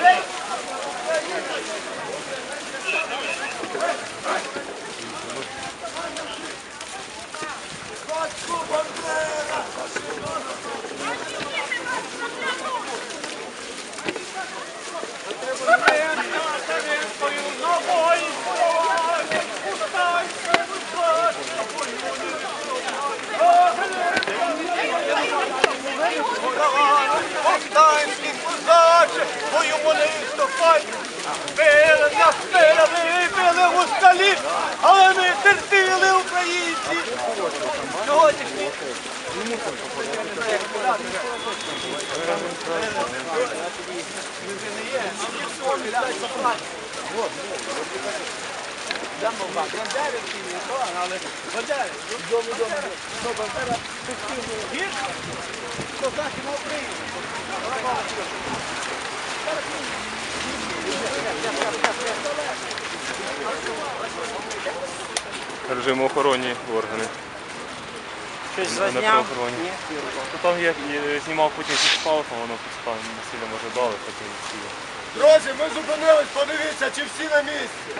straight. Режимоохоронні органи. Щось зазняв? правоохоронні. То там я е, знімав потім зі спалком, воно підспав, не сильно може дали, потім сіло. Друзі, ми зупинились, подивіться, чи всі на місці.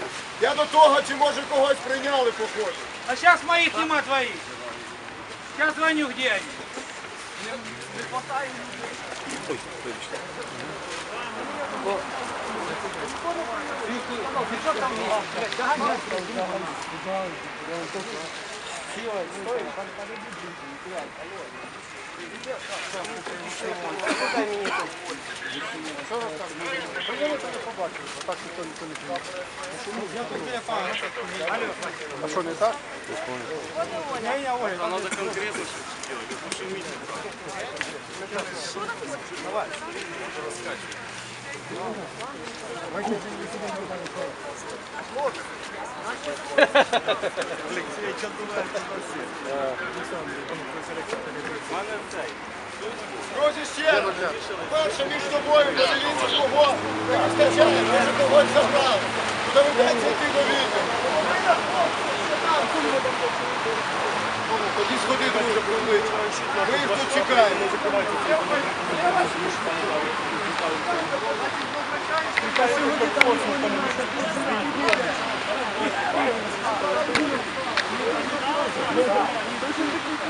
Я до того, чи може когось прийняли походу. А сейчас моих нема твоих. Сейчас звоню, где они. А что не так? Не, я Оля. Надо конкретно что-то делать. Шумите. Давай. Раскачивай. Друзі, ще перше між собою подивіться кого не вистачає, може когось забрали. Доведеться йти до відео. Тоді сходи, друже, провличі. Ми їх тут чекаємо.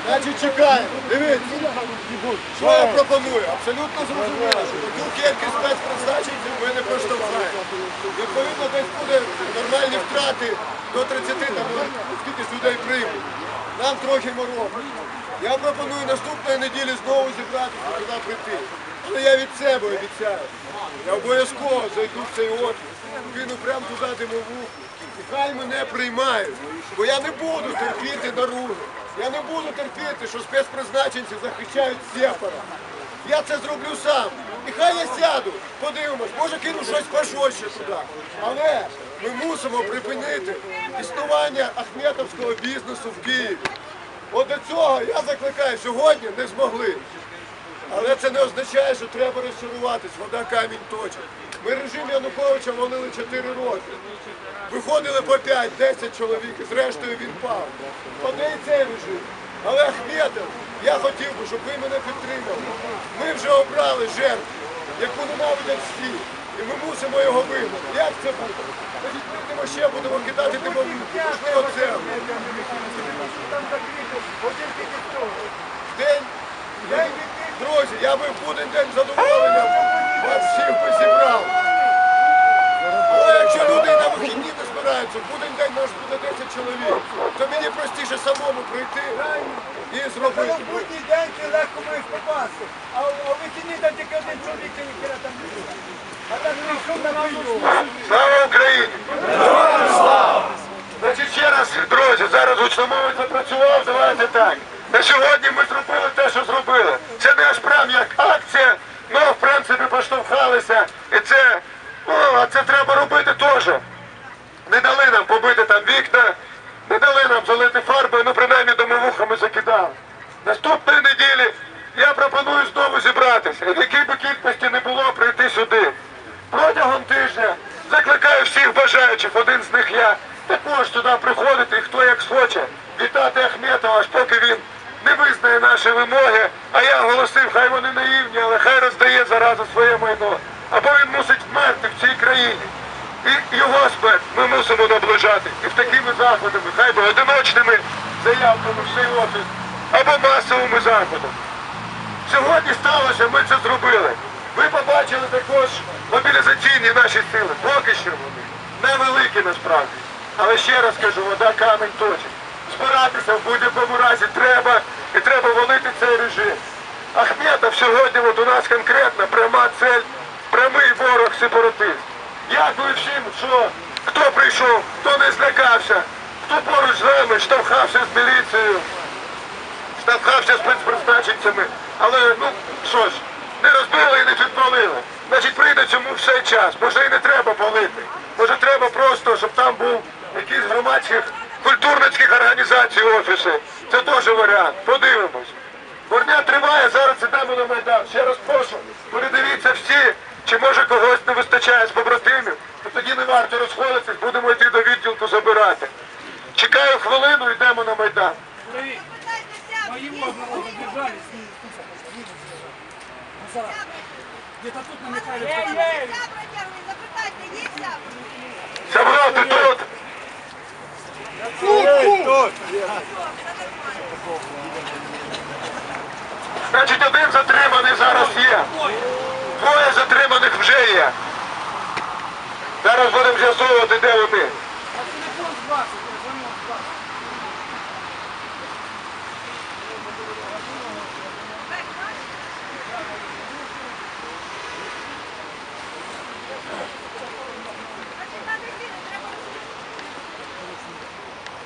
Значить, чекаємо. Дивіться. Що я пропоную? Абсолютно зрозуміло, що таку кількість спецпризначенців ми не проштовхаємо. Відповідно, десь буде нормальні втрати до 30, там, ну, скільки людей приймуть. Нам трохи мороку. Я пропоную наступної неділі знову зібратися туди прийти. Але я від себе обіцяю. Я обов'язково зайду в цей офіс, кину прямо туди димову. І хай мене приймають. Бо я не буду терпіти наружу. Я не буду терпіти, що спецпризначенці захищають сепара. Я це зроблю сам. І хай я сяду, подивимось, може кину щось пожорстче туди. Але ми мусимо припинити існування ахметовського бізнесу в Києві. От до цього я закликаю, сьогодні не змогли. Але це не означає, що треба розчаруватись, вода камінь точить. Ми режим Януковича волили 4 роки. Виходили по 5-10 чоловік, і зрештою він пав. Паде і цей режим. Але Ахметов, я хотів би, щоб ви мене підтримали. Ми вже обрали жертву, яку ненавидять всі. І ми мусимо його вигнати. Як це буде? Значить, ми йдемо ще будемо кидати димову. Можливо, це. В день, день, друзі, я би в будь день з задоволенням вас всіх би зібрав. Але якщо люди на вихідні не збираються, в будь день нас буде 10 чоловік, то мені простіше самому прийти і зробити. В будній день легко можеш попасти, а у вихідні там тільки один чоловік ніхіра там не буде. А так прийшов на війну. Слава Україні! Значить, ще раз, друзі, зараз гучномовець запрацював, давайте так. На сьогодні ми зробили те, що зробили. Це не аж прям як акція, ну, в принципі, поштовхалися. І це, ну, а це треба робити теж. Не дали нам побити там вікна, не дали нам залити фарби, ну принаймні домовухами закидали. Наступної неділі я пропоную знову зібратися. В якій би кількості не було прийти сюди. Протягом тижня закликаю всіх бажаючих, один з них я, також сюди приходити, і хто як схоче, вітати Ахметова, аж поки він не вимоги. А я оголосив, хай вони наївні, але хай роздає заразу своє майно. або він мусить вмерти в цій країні. І його смерть ми мусимо наближати. І в такими заходами, хай би одиночними заявками в цей офіс, або масовими заходами. Сьогодні сталося, ми це зробили. Ви побачили також мобілізаційні наші сили. Поки що вони невеликі насправді. Але ще раз кажу, вода камінь точить. Збиратися в будь-якому разі треба і треба валити цей режим. Ахметов сьогодні от у нас конкретна пряма цель, прямий ворог сепаратист. Дякую всім, що хто прийшов, хто не злякався, хто поруч з нами штовхався з міліцією штовхався спецпризначенцями, але ну що ж, не розбили і не підпалили. Значить, прийде цьому все час. Може і не треба палити. Може треба просто, щоб там був якийсь громадських культурницьких організацій офіси. Це теж варіант. Подивимось. Борня триває, зараз ідемо на Майдан. Ще раз прошу, передивіться всі, чи може когось не вистачає з побратимів, то тоді не варто розходитись, будемо йти до відділку забирати. Чекаю хвилину, йдемо на Майдан. Моего одного задержали, с ним спустя. Где-то тут Значить, один затриманий зараз є. Двоє затриманих вже є. Зараз будемо з'ясовувати, де вони.